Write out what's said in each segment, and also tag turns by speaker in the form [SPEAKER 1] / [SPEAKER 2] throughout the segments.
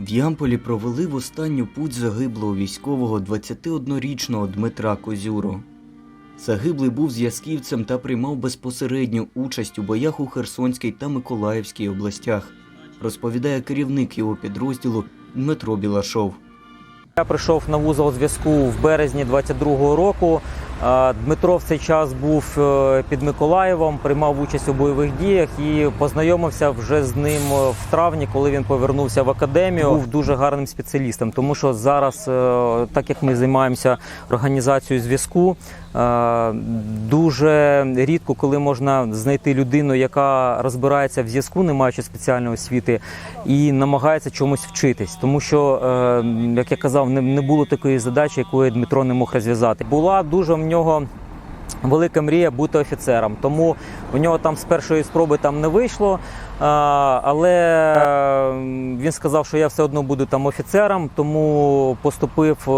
[SPEAKER 1] В Ямполі провели в останню путь загиблого військового 21-річного Дмитра Козюру. Загиблий був зв'язківцем та приймав безпосередню участь у боях у Херсонській та Миколаївській областях, розповідає керівник його підрозділу Дмитро Білашов.
[SPEAKER 2] Я прийшов на вузол зв'язку в березні 22-го року. Дмитро в цей час був е, під Миколаєвом, приймав участь у бойових діях і познайомився вже з ним е, в травні, коли він повернувся в академію. Був дуже гарним спеціалістом, тому що зараз, е, так як ми займаємося організацією зв'язку, дуже рідко, коли можна знайти людину, яка розбирається в зв'язку, не маючи спеціальної освіти, і намагається чомусь вчитись, тому що, як я казав, не, було такої задачі, якої Дмитро не мог розв'язати. Була дуже нього. Велика мрія бути офіцером, тому у нього там з першої спроби там не вийшло. Але він сказав, що я все одно буду там офіцером, тому поступив е,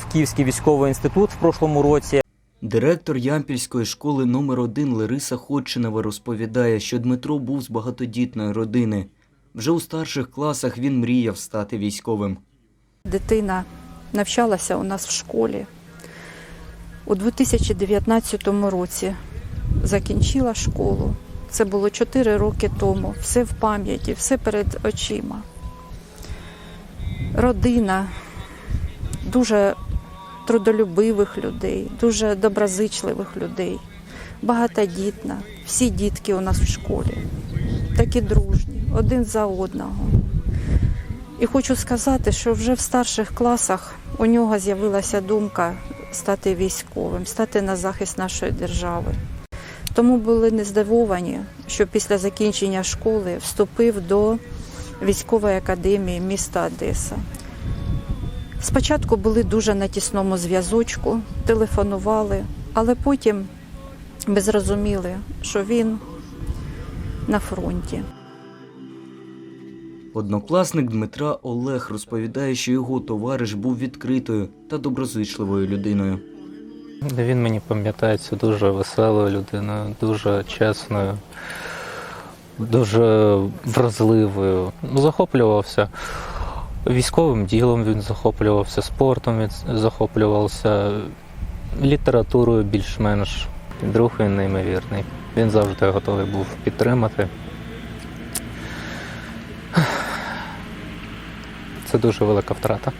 [SPEAKER 2] в Київський військовий інститут в прошлому році.
[SPEAKER 1] Директор Ямпільської школи номер 1 Лариса Ходчинова розповідає, що Дмитро був з багатодітної родини. Вже у старших класах він мріяв стати військовим.
[SPEAKER 3] Дитина навчалася у нас в школі. У 2019 році закінчила школу. Це було 4 роки тому. Все в пам'яті, все перед очима. Родина дуже трудолюбивих людей, дуже доброзичливих людей, багатодітна. Всі дітки у нас в школі, такі дружні, один за одного. І хочу сказати, що вже в старших класах у нього з'явилася думка стати військовим, стати на захист нашої держави. Тому були не здивовані, що після закінчення школи вступив до військової академії міста Одеса. Спочатку були дуже на тісному зв'язочку, телефонували, але потім ми зрозуміли, що він на фронті.
[SPEAKER 1] Однокласник Дмитра Олег розповідає, що його товариш був відкритою та доброзичливою людиною.
[SPEAKER 4] Він мені пам'ятається дуже веселою людиною, дуже чесною, дуже вразливою. Ну, Захоплювався військовим ділом, він захоплювався спортом, він захоплювався літературою більш-менш. Друг він неймовірний. Він завжди готовий був підтримати. Це дуже велика втрата.